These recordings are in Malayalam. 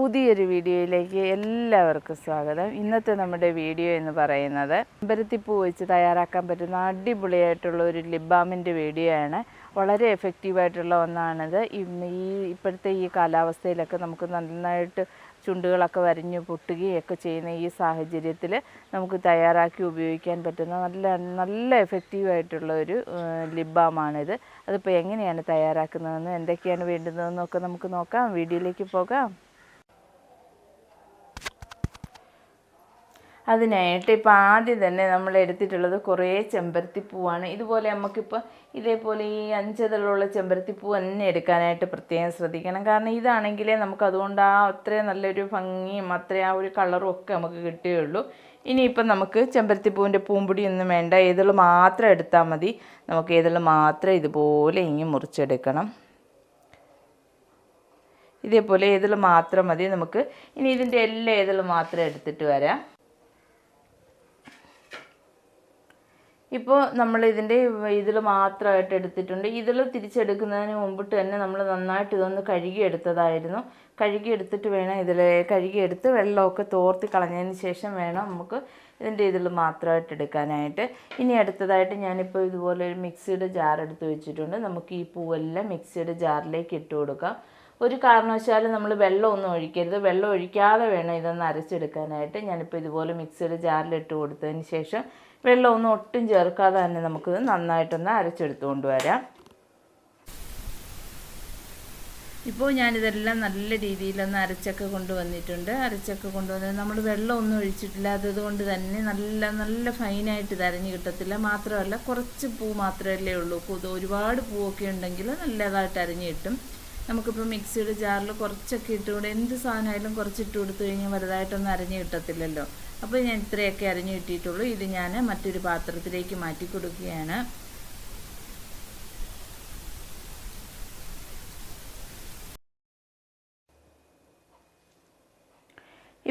പുതിയൊരു വീഡിയോയിലേക്ക് എല്ലാവർക്കും സ്വാഗതം. ഇന്നത്തെ നമ്മുടെ വീഡിയോ എന്ന് പറയുന്നത് അമ്പരത്തിപ്പൂ വെച്ച് തയ്യാറാക്കാൻ പറ്റുന്ന അടിപൊളിയായിട്ടുള്ള ഒരു ലിബാമിന്റെ വീഡിയോ ആണ്. വളരെ എഫക്റ്റീവായിട്ടുള്ള ഒന്നാണിത്. ഈ ഇപ്പോഴത്തെ ഈ കാലാവസ്ഥയിലൊക്കെ നമുക്ക് നന്നായിട്ട് ചുണ്ടുകളൊക്കെ വരഞ്ഞു പൊട്ടുകയൊക്കെ ചെയ്യുന്ന ഈ സാഹചര്യത്തിൽ നമുക്ക് തയ്യാറാക്കി ഉപയോഗിക്കാൻ പറ്റുന്ന നല്ല നല്ല എഫക്റ്റീവായിട്ടുള്ള ഒരു ലിബാമാണിത് അതിപ്പോൾ എങ്ങനെയാണ് തയ്യാറാക്കുന്നതെന്ന് എന്തൊക്കെയാണ് വേണ്ടുന്നതെന്നൊക്കെ നമുക്ക് നോക്കാം. വീഡിയോയിലേക്ക് പോകാം. അതിനായിട്ട് ഇപ്പോൾ ആദ്യം തന്നെ നമ്മൾ എടുത്തിട്ടുള്ളത് കുറേ ചെമ്പരത്തിപ്പൂവാണ് ഇതുപോലെ നമുക്കിപ്പോൾ ഇതേപോലെ ഈ അഞ്ചതളുള്ള ചെമ്പരത്തിപ്പൂ തന്നെ എടുക്കാനായിട്ട് പ്രത്യേകം ശ്രദ്ധിക്കണം. കാരണം ഇതാണെങ്കിലേ നമുക്ക് അതുകൊണ്ട് ആ അത്രയും നല്ലൊരു ഭംഗിയും അത്രയും ആ ഒരു കളറും ഒക്കെ നമുക്ക് കിട്ടുകയുള്ളൂ. ഇനിയിപ്പം നമുക്ക് ചെമ്പരത്തിപ്പൂവിന്റെ പൂമ്പൊടിയൊന്നും വേണ്ട. ഏതൾ മാത്രം എടുത്താൽ മതി. നമുക്ക് ഏതൾ മാത്രം ഇതുപോലെ ഇങ്ങി മുറിച്ചെടുക്കണം. ഇതേപോലെ ഏതൾ മാത്രം മതി. നമുക്ക് ഇനി ഇതിന്റെ എല്ലാ ഏതൾ മാത്രം എടുത്തിട്ട് വരാം. ഇപ്പോൾ നമ്മൾ ഇതിന്റെ ഇതിൽ മാത്രമായിട്ട് എടുത്തിട്ടുണ്ട്. ഇതിൽ തിരിച്ചെടുക്കുന്നതിന് മുമ്പിട്ട് തന്നെ നമ്മൾ നന്നായിട്ട് ഇതൊന്ന് കഴുകിയെടുത്തതായിരുന്നു. കഴുകിയെടുത്തിട്ട് വേണം ഇതിൽ കഴുകിയെടുത്ത് വെള്ളമൊക്കെ തോർത്തി കളഞ്ഞതിന് ശേഷം വേണം നമുക്ക് ഇതിന്റെ ഇതിൽ മാത്രമായിട്ട് എടുക്കാനായിട്ട്. ഇനി അടുത്തതായിട്ട് ഞാനിപ്പോൾ ഇതുപോലെ ഒരു മിക്സിയുടെ ജാർ എടുത്ത് വെച്ചിട്ടുണ്ട്. നമുക്ക് ഈ പൂവെല്ലാം മിക്സിയുടെ ജാറിലേക്ക് ഇട്ട് കൊടുക്കാം. ഒരു കാരണവശാലും നമ്മൾ വെള്ളമൊന്നും ഒഴിക്കരുത്. വെള്ളം ഒഴിക്കാതെ വേണം ഇതൊന്ന് അരച്ചെടുക്കാനായിട്ട്. ഞാനിപ്പോൾ ഇതുപോലെ മിക്സിയുടെ ജാറിലിട്ട് കൊടുത്തതിന് ശേഷം വെള്ളമൊന്നും ഒട്ടും ചേർക്കാതെ തന്നെ നമുക്ക് നന്നായിട്ടൊന്ന് അരച്ചെടുത്തുകൊണ്ട് വരാം ഇപ്പോൾ ഞാനിതെല്ലാം നല്ല രീതിയിലൊന്ന് അരച്ചൊക്കെ കൊണ്ടുവന്നിട്ടുണ്ട്. അരച്ചൊക്കെ കൊണ്ടുവന്ന് നമ്മൾ വെള്ളമൊന്നും ഒഴിച്ചിട്ടില്ല. അതുകൊണ്ട് തന്നെ നല്ല നല്ല ഫൈനായിട്ട് ഇത് അരഞ്ഞ് കിട്ടത്തില്ല. മാത്രമല്ല കുറച്ച് പൂ മാത്രമല്ലേ ഉള്ളൂ. ഒരുപാട് പൂവൊക്കെ ഉണ്ടെങ്കിൽ നല്ലതായിട്ട് അരഞ്ഞ് കിട്ടും. നമുക്കിപ്പോൾ മിക്സിയുടെ ജാറിൽ കുറച്ചൊക്കെ ഇട്ടുകൊണ്ട് എന്ത് സാധനമായാലും കുറച്ച് ഇട്ട് കൊടുത്തു കഴിഞ്ഞാൽ വലുതായിട്ടൊന്നും അരഞ്ഞു കിട്ടത്തില്ലല്ലോ. അപ്പോൾ ഞാൻ ഇത്രയൊക്കെ അരഞ്ഞു കിട്ടിയിട്ടുള്ളൂ. ഇത് ഞാൻ മറ്റൊരു പാത്രത്തിലേക്ക് മാറ്റി കൊടുക്കുകയാണ്.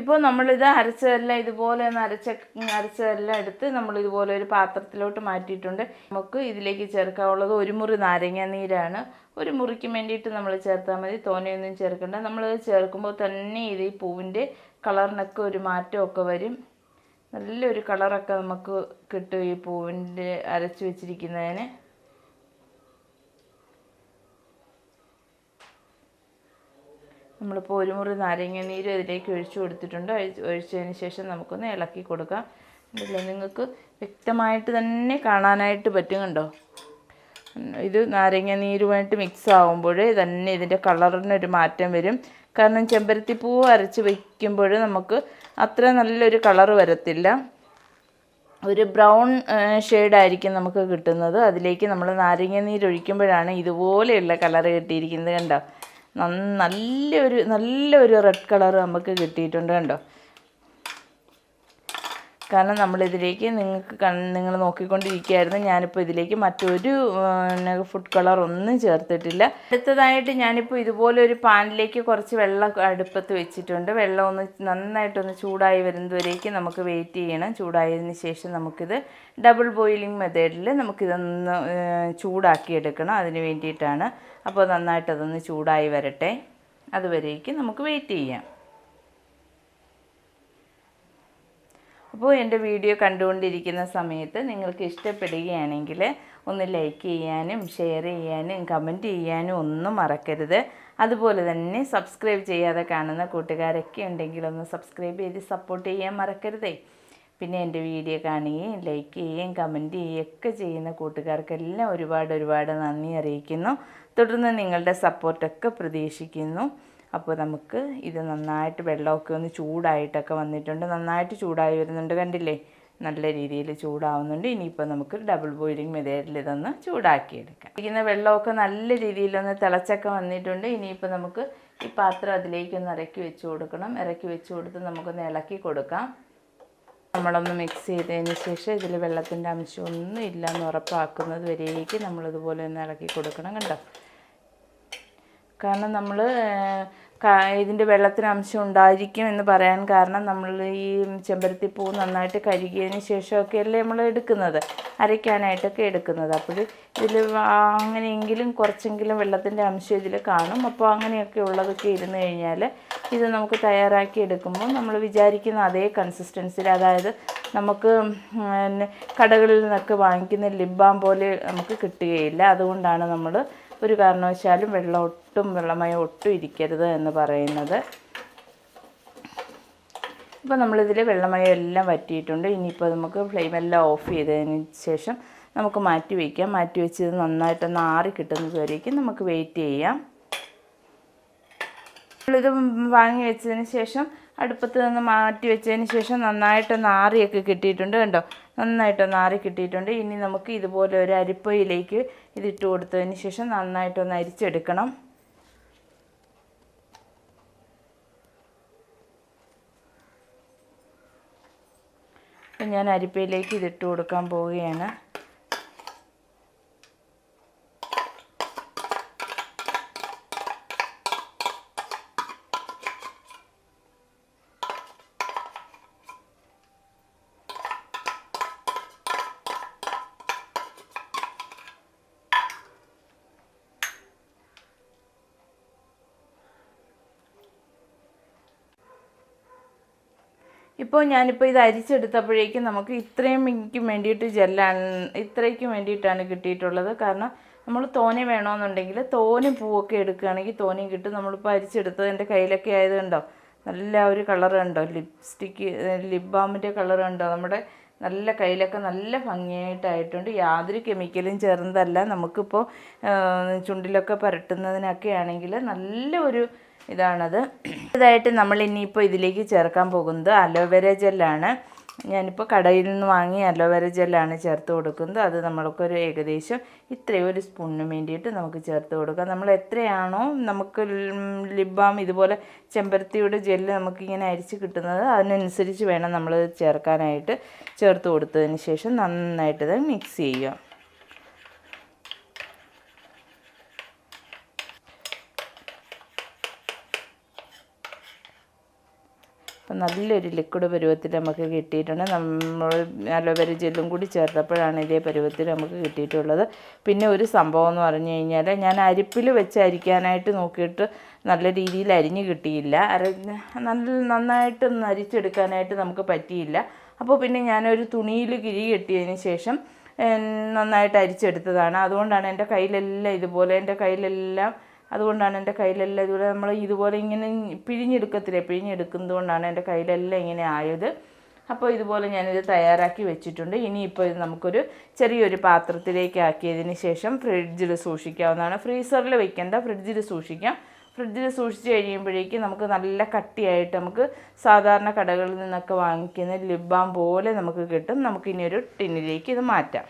ഇപ്പോൾ നമ്മളിത് അരച്ചതെല്ലാം ഇതുപോലെ ഒന്ന് അരച്ച അരച്ചതെല്ലാം എടുത്ത് നമ്മൾ ഇതുപോലെ ഒരു പാത്രത്തിലോട്ട് മാറ്റിയിട്ടുണ്ട്. നമുക്ക് ഇതിലേക്ക് ചേർക്കാനുള്ളത് ഒരു മുറി നാരങ്ങ നീരാണ്. ഒരു മുറിക്ക് വേണ്ടിയിട്ട് നമ്മൾ ചേർത്താൽ മതി. തോനെയൊന്നും ചേർക്കണ്ട. നമ്മൾ ചേർക്കുമ്പോൾ തന്നെ ഇത് ഈ പൂവിന്റെ കളറിനൊക്കെ ഒരു മാറ്റമൊക്കെ വരും. നല്ലൊരു കളറൊക്കെ നമുക്ക് കിട്ടും ഈ പൂവിന്റെ അരച്ച് വെച്ചിരിക്കുന്നതിന്. നമ്മളിപ്പോൾ ഒരു മുറി നാരങ്ങ നീര് ഇതിലേക്ക് ഒഴിച്ചു കൊടുത്തിട്ടുണ്ട്. ഒഴിച്ച് ഒഴിച്ചതിന് ശേഷം നമുക്കൊന്ന് ഇളക്കി കൊടുക്കാം. ഉണ്ടല്ലോ നിങ്ങൾക്ക് വ്യക്തമായിട്ട് തന്നെ കാണാനായിട്ട് പറ്റും കണ്ടോ? ഇത് നാരങ്ങ നീരുമായിട്ട് മിക്സ് ആകുമ്പോൾ തന്നെ ഇതിന്റെ കളറിനൊരു മാറ്റം വരും. കാരണം ചെമ്പരത്തിപ്പൂ അരച്ച് വയ്ക്കുമ്പോൾ നമുക്ക് അത്ര നല്ലൊരു കളർ വരത്തില്ല. ഒരു ബ്രൗൺ ഷെയ്ഡായിരിക്കും നമുക്ക് കിട്ടുന്നത്. അതിലേക്ക് നമ്മൾ നാരങ്ങ നീരൊഴിക്കുമ്പോഴാണ് ഇതുപോലെയുള്ള കളർ കിട്ടിയിരിക്കുന്നത് കണ്ടോ? നല്ലൊരു നല്ലൊരു റെഡ് കളർ നമുക്ക് കിട്ടിയിട്ടുണ്ട് കണ്ടോ? കാരണം നമ്മളിതിലേക്ക് നിങ്ങൾക്ക് നിങ്ങൾ നോക്കിക്കൊണ്ടിരിക്കുകയായിരുന്നു. ഞാനിപ്പോൾ ഇതിലേക്ക് മറ്റൊരു ഫുഡ് കളർ ഒന്നും ചേർത്തിട്ടില്ല. അടുത്തതായിട്ട് ഞാനിപ്പോൾ ഇതുപോലെ ഒരു പാനിലേക്ക് കുറച്ച് വെള്ളം അടുപ്പത്ത് വെച്ചിട്ടുണ്ട്. വെള്ളം ഒന്ന് നന്നായിട്ടൊന്ന് ചൂടായി വരുന്നതുവരേക്ക് നമുക്ക് വെയിറ്റ് ചെയ്യണം. ചൂടായതിന് ശേഷം നമുക്കിത് ഡബിൾ ബോയിലിംഗ് മെത്തേഡിൽ നമുക്കിതൊന്ന് ചൂടാക്കി എടുക്കണം അതിന് വേണ്ടിയിട്ടാണ്. അപ്പോൾ നന്നായിട്ടതൊന്ന് ചൂടായി വരട്ടെ. അതുവരേക്ക് നമുക്ക് വെയിറ്റ് ചെയ്യാം. അപ്പോൾ എന്റെ വീഡിയോ കണ്ടുകൊണ്ടിരിക്കുന്ന സമയത്ത് നിങ്ങൾക്ക് ഇഷ്ടപ്പെടുകയാണെങ്കിൽ ഒന്ന് ലൈക്ക് ചെയ്യാനും ഷെയർ ചെയ്യാനും കമന്റ് ചെയ്യാനും ഒന്നും മറക്കരുത്. അതുപോലെ തന്നെ സബ്സ്ക്രൈബ് ചെയ്യാതെ കാണുന്ന കൂട്ടുകാരൊക്കെ ഉണ്ടെങ്കിൽ ഒന്ന് സബ്സ്ക്രൈബ് ചെയ്ത് സപ്പോർട്ട് ചെയ്യാൻ മറക്കരുതേ. പിന്നെ എന്റെ വീഡിയോ കാണുകയും ലൈക്ക് ചെയ്യുകയും കമന്റ് ചെയ്യുകയൊക്കെ ചെയ്യുന്ന കൂട്ടുകാർക്കെല്ലാം ഒരുപാട് ഒരുപാട് നന്ദി അറിയിക്കുന്നു. തുടർന്ന് നിങ്ങളുടെ സപ്പോർട്ടൊക്കെ പ്രതീക്ഷിക്കുന്നു. അപ്പോൾ നമുക്ക് ഇത് നന്നായിട്ട് വെള്ളമൊക്കെ ഒന്ന് ചൂടായിട്ടൊക്കെ വന്നിട്ടുണ്ട്. നന്നായിട്ട് ചൂടായി വരുന്നുണ്ട് കണ്ടില്ലേ? നല്ല രീതിയിൽ ചൂടാവുന്നുണ്ട്. ഇനിയിപ്പോൾ നമുക്ക് ഡബിൾ ബോയിലിംഗ് മെത്തേഡിൽ ഇതൊന്ന് ചൂടാക്കിയെടുക്കാം. ഇരിക്കുന്ന വെള്ളമൊക്കെ നല്ല രീതിയിലൊന്ന് തിളച്ചൊക്കെ വന്നിട്ടുണ്ട്. ഇനിയിപ്പോൾ നമുക്ക് ഈ പാത്രം അതിലേക്കൊന്ന് ഇറക്കി വെച്ച് കൊടുക്കണം. ഇറക്കി വെച്ച് കൊടുത്ത് നമുക്കൊന്ന് ഇളക്കി കൊടുക്കാം. നമ്മളൊന്ന് മിക്സ് ചെയ്തതിന് ശേഷം ഇതിൽ വെള്ളത്തിന്റെ അംശമൊന്നും ഇല്ലയെന്ന് ഉറപ്പാക്കുന്നത് വരേക്ക് നമ്മളിതുപോലെ ഒന്ന് ഇളക്കി കൊടുക്കണം കണ്ടോ? കാരണം നമ്മൾ ഇതിന്റെ വെള്ളത്തിന് അംശം ഉണ്ടായിരിക്കും എന്ന് പറയാൻ കാരണം നമ്മൾ ഈ ചെമ്പരത്തി പൂ നന്നായിട്ട് കഴുകിയതിന് ശേഷമൊക്കെ അല്ലേ നമ്മൾ എടുക്കുന്നത്. അരയ്ക്കാനായിട്ടൊക്കെ എടുക്കുന്നത്. അപ്പോൾ ഇതിൽ അങ്ങനെയെങ്കിലും കുറച്ചെങ്കിലും വെള്ളത്തിന്റെ അംശം ഇതിൽ കാണും. അപ്പോൾ അങ്ങനെയൊക്കെ ഉള്ളതൊക്കെ ഇരുന്ന് കഴിഞ്ഞാൽ ഇത് നമുക്ക് തയ്യാറാക്കി എടുക്കുമ്പോൾ നമ്മൾ വിചാരിക്കുന്ന അതേ കൺസിസ്റ്റൻസിൽ അതായത് നമുക്ക് കടകളിൽ നിന്നൊക്കെ വാങ്ങിക്കുന്ന ലിബാം പോലെ നമുക്ക് കിട്ടുകയില്ല. അതുകൊണ്ടാണ് നമ്മൾ ഒരു കാരണവശാലും വെള്ളം ഒട്ടും വെള്ളമയം ഒട്ടും ഇരിക്കരുത് എന്ന് പറയുന്നത്. ഇപ്പോൾ നമ്മളിതിൽ വെള്ളമയം എല്ലാം വറ്റിയിട്ടുണ്ട്. ഇനിയിപ്പോൾ നമുക്ക് ഫ്ലെയിം എല്ലാം ഓഫ് ചെയ്തതിന് ശേഷം നമുക്ക് മാറ്റി വയ്ക്കാം മാറ്റി വെച്ച് ഇത് നന്നായിട്ടൊന്ന് ആറി കിട്ടുന്നത് വരേക്കും നമുക്ക് വെയിറ്റ് ചെയ്യാം. നമ്മളിത് വാങ്ങി വെച്ചതിന് ശേഷം അടുപ്പത്ത് നിന്ന് മാറ്റി വെച്ചതിന് ശേഷം നന്നായിട്ടൊന്ന് ആറിയൊക്കെ കിട്ടിയിട്ടുണ്ട് കണ്ടോ? നന്നായിട്ടൊന്ന് ആറി കിട്ടിയിട്ടുണ്ട്. ഇനി നമുക്ക് ഇതുപോലെ ഒരു അരിപ്പയിലേക്ക് ഇതിട്ട് കൊടുത്തതിന് ശേഷം നന്നായിട്ടൊന്ന് അരിച്ചെടുക്കണം. അപ്പം ഞാൻ അരിപ്പയിലേക്ക് ഇതിട്ട് കൊടുക്കാൻ പോവുകയാണ്. ഇപ്പോൾ ഞാനിപ്പോൾ ഇത് അരിച്ചെടുത്തപ്പോഴേക്കും നമുക്ക് ഇത്രയും എനിക്ക് വേണ്ടിയിട്ട് ജെല്ലാണ് ഇത്രയ്ക്ക് വേണ്ടിയിട്ടാണ് കിട്ടിയിട്ടുള്ളത്. കാരണം നമ്മൾ തോനെ വേണമെന്നുണ്ടെങ്കിൽ തോനെ പൂവൊക്കെ എടുക്കുകയാണെങ്കിൽ തോനെയും കിട്ടും. നമ്മളിപ്പോൾ അരിച്ചെടുത്തത് എന്റെ കയ്യിലൊക്കെ ആയതുണ്ടോ നല്ല ഒരു കളർ ഉണ്ടോ ലിപ്സ്റ്റിക്ക് ലിപ് ബാമിന്റെ കളർ ഉണ്ടോ നമ്മുടെ നല്ല കയ്യിലൊക്കെ നല്ല ഭംഗിയായിട്ടായിട്ടുണ്ട്. യാതൊരു കെമിക്കലും ചേർന്നതല്ല. നമുക്കിപ്പോൾ ചുണ്ടിലൊക്കെ പുരട്ടുന്നതിനൊക്കെ ആണെങ്കിൽ നല്ല ഒരു ഇതാണത്. ഇതായിട്ട് നമ്മൾ ഇനിയിപ്പോൾ ഇതിലേക്ക് ചേർക്കാൻ പോകുന്നത് അലോവേര ജെല്ലാണ്. ഞാനിപ്പോൾ കടയിൽ നിന്ന് വാങ്ങിയ അലോവേര ജെല്ലാണ് ചേർത്ത് കൊടുക്കുന്നത്. അത് നമ്മൾക്കൊരു ഏകദേശം ഇത്രയും ഒരു സ്പൂണിന് വേണ്ടിയിട്ട് നമുക്ക് ചേർത്ത് കൊടുക്കാം. നമ്മൾ എത്രയാണോ നമുക്ക് ലിപ് ബാം ഇതുപോലെ ചെമ്പരത്തിയുടെ ജെല്ല് നമുക്കിങ്ങനെ അരിച്ച് കിട്ടുന്നത് അതിനനുസരിച്ച് വേണം നമ്മൾ ചേർക്കാനായിട്ട് ചേർത്ത് കൊടുത്തതിന് ശേഷം നന്നായിട്ട് ഇത് മിക്സ് ചെയ്യുക. അപ്പം നല്ലൊരു ലിക്വിഡ് പരുവത്തിൽ നമുക്ക് കിട്ടിയിട്ടുണ്ട്. നമ്മൾ അലോവേര ജെല്ലും കൂടി ചേർത്തപ്പോഴാണ് ഇതേ പരുവത്തിൽ നമുക്ക് കിട്ടിയിട്ടുള്ളത്. പിന്നെ ഒരു സംഭവം എന്ന് പറഞ്ഞു കഴിഞ്ഞാൽ ഞാൻ അരിപ്പിൽ വെച്ച് അരിക്കാനായിട്ട് നോക്കിയിട്ട് നല്ല രീതിയിൽ അരിഞ്ഞ് കിട്ടിയില്ല. അര നല്ല നന്നായിട്ട് അരിച്ചെടുക്കാനായിട്ട് നമുക്ക് പറ്റിയില്ല. അപ്പോൾ പിന്നെ ഞാനൊരു തുണിയിൽ കിഴി കെട്ടിയതിന് ശേഷം നന്നായിട്ട് അരിച്ചെടുത്തതാണ്. അതുകൊണ്ടാണ് എന്റെ കയ്യിലെല്ലാം ഇതുപോലെ എന്റെ കയ്യിലെല്ലാം അതുകൊണ്ടാണ് എന്റെ കയ്യിലെല്ലാം ഇതുപോലെ നമ്മൾ ഇതുപോലെ ഇങ്ങനെ പിഴിഞ്ഞെടുക്കത്തില്ലേ? പിഴിഞ്ഞെടുക്കുന്നത് കൊണ്ടാണ് എന്റെ കയ്യിലെല്ലാം ഇങ്ങനെ ആയത്. അപ്പോൾ ഇതുപോലെ ഞാനിത് തയ്യാറാക്കി വെച്ചിട്ടുണ്ട്. ഇനിയിപ്പോൾ ഇത് നമുക്കൊരു ചെറിയൊരു പാത്രത്തിലേക്ക് ആക്കിയതിന് ശേഷം ഫ്രിഡ്ജിൽ സൂക്ഷിക്കാവുന്നതാണ്. ഫ്രീസറിൽ വെക്കേണ്ട ഫ്രിഡ്ജിൽ സൂക്ഷിക്കാം. ഫ്രിഡ്ജിൽ സൂക്ഷിച്ച് കഴിയുമ്പോഴേക്ക് നമുക്ക് നല്ല കട്ടിയായിട്ട് നമുക്ക് സാധാരണ കടകളിൽ നിന്നൊക്കെ വാങ്ങിക്കുന്ന ലിബാം പോലെ നമുക്ക് കിട്ടും. നമുക്കിനി ഒരു ടിന്നിലേക്ക് ഇത് മാറ്റാം.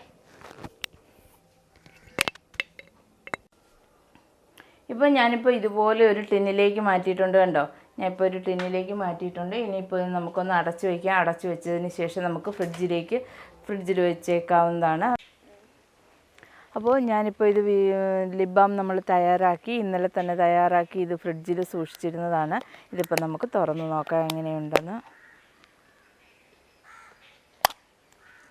ഇപ്പോൾ ഞാനിപ്പോൾ ഇതുപോലെ ഒരു ടിന്നിലേക്ക് മാറ്റിയിട്ടുണ്ട് കണ്ടോ? ഞാൻ ഇപ്പോൾ ഒരു ടിന്നിലേക്ക് മാറ്റിയിട്ടുണ്ട്. ഇനിയിപ്പോൾ നമുക്കൊന്ന് അടച്ചു വയ്ക്കാം അടച്ചു വെച്ചതിന് ശേഷം നമുക്ക് ഫ്രിഡ്ജിലേക്ക് ഫ്രിഡ്ജിൽ വെച്ചേക്കാവുന്നതാണ്. അപ്പോൾ ഞാനിപ്പോൾ ഇത് ലിബാം നമ്മൾ തയ്യാറാക്കി ഇന്നലെ തന്നെ തയ്യാറാക്കി ഇത് ഫ്രിഡ്ജിൽ സൂക്ഷിച്ചിരുന്നതാണ്. ഇതിപ്പോൾ നമുക്ക് തുറന്ന് നോക്കാം എങ്ങനെയുണ്ടെന്ന്.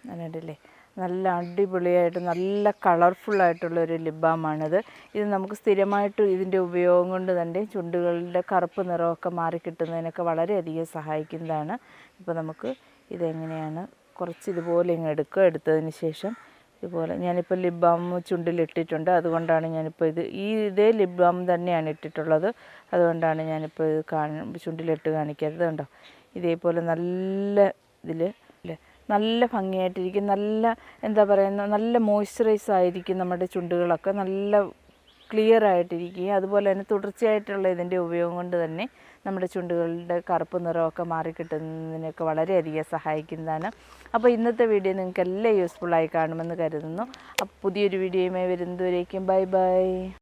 കണ്ടില്ലേ നല്ല അടിപൊളിയായിട്ട് നല്ല കളർഫുള്ളായിട്ടുള്ളൊരു ലിബാമാണിത്. ഇത് നമുക്ക് സ്ഥിരമായിട്ട് ഇതിന്റെ ഉപയോഗം കൊണ്ട് തന്നെ ചുണ്ടുകളുടെ കറുപ്പ് നിറമൊക്കെ മാറിക്കിട്ടുന്നതിനൊക്കെ വളരെയധികം സഹായിക്കുന്നതാണ്. ഇപ്പോൾ നമുക്ക് ഇതെങ്ങനെയാണ് കുറച്ച് ഇതുപോലെ ഇങ്ങ് എടുക്കുക. എടുത്തതിന് ശേഷം ഇതുപോലെ ഞാനിപ്പോൾ ലിപ് ബാം ചുണ്ടിലിട്ടിട്ടുണ്ട്. അതുകൊണ്ടാണ് ഞാനിപ്പോൾ ഇത് ഈ ഇതേ ലിപ് ബാം തന്നെയാണ് ഇട്ടിട്ടുള്ളത്. അതുകൊണ്ടാണ് ഞാനിപ്പോൾ ഇത് കാണ ചുണ്ടിലിട്ട് കാണിക്കരുത് കണ്ടോ? ഇതേപോലെ നല്ല ഇതിൽ നല്ല ഭംഗിയായിട്ടിരിക്കും. നല്ല എന്താ പറയുന്ന നല്ല മോയ്സ്ചറൈസ് ആയിരിക്കും നമ്മുടെ ചുണ്ടുകളൊക്കെ. നല്ല ക്ലിയർ ആയിട്ടിരിക്കുകയും അതുപോലെ തന്നെ തുടർച്ചയായിട്ടുള്ള ഇതിന്റെ ഉപയോഗം കൊണ്ട് തന്നെ നമ്മുടെ ചുണ്ടുകളുടെ കറുപ്പ് നിറമൊക്കെ മാറിക്കിട്ടുന്നതിനൊക്കെ വളരെയധികം സഹായിക്കുന്നതാണ് അപ്പോൾ ഇന്നത്തെ വീഡിയോ നിങ്ങൾക്ക് എല്ലാം യൂസ്ഫുള്ളായി കാണുമെന്ന് കരുതുന്നു. അപ്പോൾ പുതിയൊരു വീഡിയോയുമായി വരുന്നതുവരേക്കും. Bye bye.